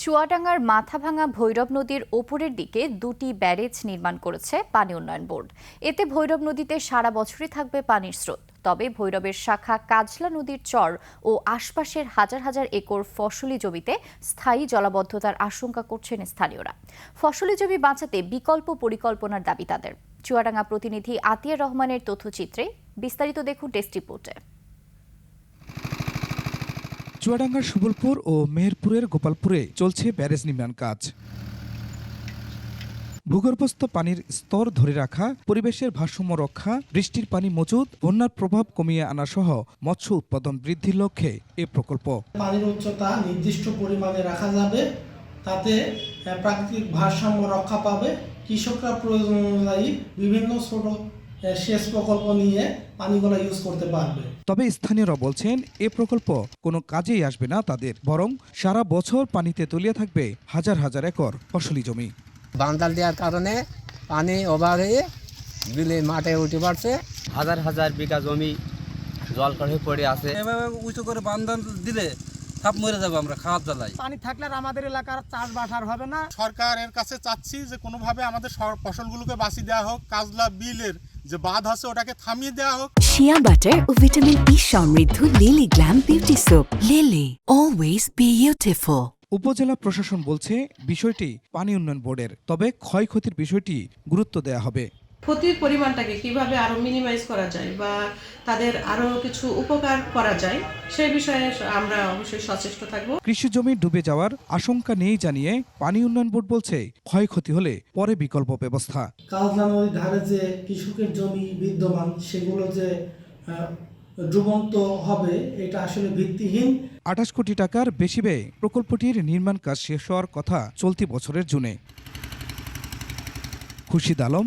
চুয়াডাঙ্গার মাথাভাঙা ভৈরব নদীর ওপরের দিকে দুটি ব্যারেজ নির্মাণ করেছে পানি উন্নয়ন বোর্ড। এতে ভৈরব নদীতে সারা বছরই থাকবে পানির স্রোত। তবে ভৈরবের শাখা কাজলা নদীর চর ও আশপাশের হাজার হাজার একর ফসলি জমিতে স্থায়ী জলাবদ্ধতার আশঙ্কা করছেন স্থানীয়রা। ফসলি জমি বাঁচাতে বিকল্প পরিকল্পনার দাবি তাদের। চুয়াডাঙ্গা প্রতিনিধি আতিয়া রহমানের তথ্যচিত্রে বিস্তারিত দেখুন টেস্ট রিপোর্টে। চুয়াডাঙ্গার সুবলপুর ও মেহেরপুরের গোপালপুরে চলছে ব্যারেজ নির্মাণ কাজ। ভূগর্ভস্থ পানির স্তর ধরে রাখা, পরিবেশের ভারসাম্য রক্ষা, বৃষ্টির পানি মজুদ, বন্যার প্রভাব কমিয়ে আনা সহ মৎস্য উৎপাদন বৃদ্ধির লক্ষ্যে এ প্রকল্প। পানির উচ্চতা নির্দিষ্ট পরিমাণে রাখা যাবে, তাতে প্রাকৃতিক ভারসাম্য রক্ষা পাবে। কৃষকরা প্রয়োজন অনুযায়ী বিভিন্ন ছোট সেচ প্রকল্প নিয়ে পানিগুলো ইউজ করতে পারবে। তবে স্থানীয়রা বলছেন এ প্রকল্প কোনো কাজেই আসবে না তাদের বরং সারা বছর পানিতে তলিয়ে থাকবে হাজার হাজার একর ফসলি জমি। বান্দাল দেওয়ার কারণে পানি ওভার হয়ে বিলে মাঠে উঠে পড়ছে। হাজার হাজার বিঘা জমি জল করে পড়ে আছে। এভাবে উঁচু করে বান্ধান দিলে সাপ মরে যাব আমরা খাওয়ার জ্বালাই। পানি থাকলে আর আমাদের এলাকার চাষবাস আর হবে না। সরকারের কাছে চাচ্ছি যে কোনোভাবে আমাদের ফসলগুলোকে বাঁচিয়ে দেওয়া হোক কাজলা বিলের যে বাঁধ আছে ওটাকে থামিয়ে দেওয়া হোক। শিয়া বাটার ও ভিটামিন ই সমৃদ্ধ Lily glam beauty soap Lily always beautiful উপজেলা প্রশাসন বলছে বিষয়টি পানি উন্নয়ন বোর্ডের তবে ক্ষয়ক্ষতির বিষয়টি গুরুত্ব দেওয়া হবে। ক্ষতির পরিমাণটাকে কীভাবে আরও মিনিমাইজ করা যায় বা তাদের আরও কিছু উপকার করা যায় সেই বিষয়ে আমরা অবশ্যই সচেষ্ট থাকব। কৃষি জমি ডুবে যাওয়ার আশঙ্কা নেই জানিয়ে পানি উন্নয়ন বোর্ড বলছে ক্ষয়ক্ষতি হলে পরে বিকল্প ব্যবস্থা। কাজলা নদীর ধারে যে কৃষকের জমি বিদ্যমান সেগুলো যে ডুবন্ত হবে এটা আসলে ভিত্তিহীন। আঠাশ কোটি টাকার বেশি ব্যয়ে প্রকল্পটির নির্মাণ কাজ শেষ হওয়ার কথা চলতি বছরের জুনে। Khurshid Alam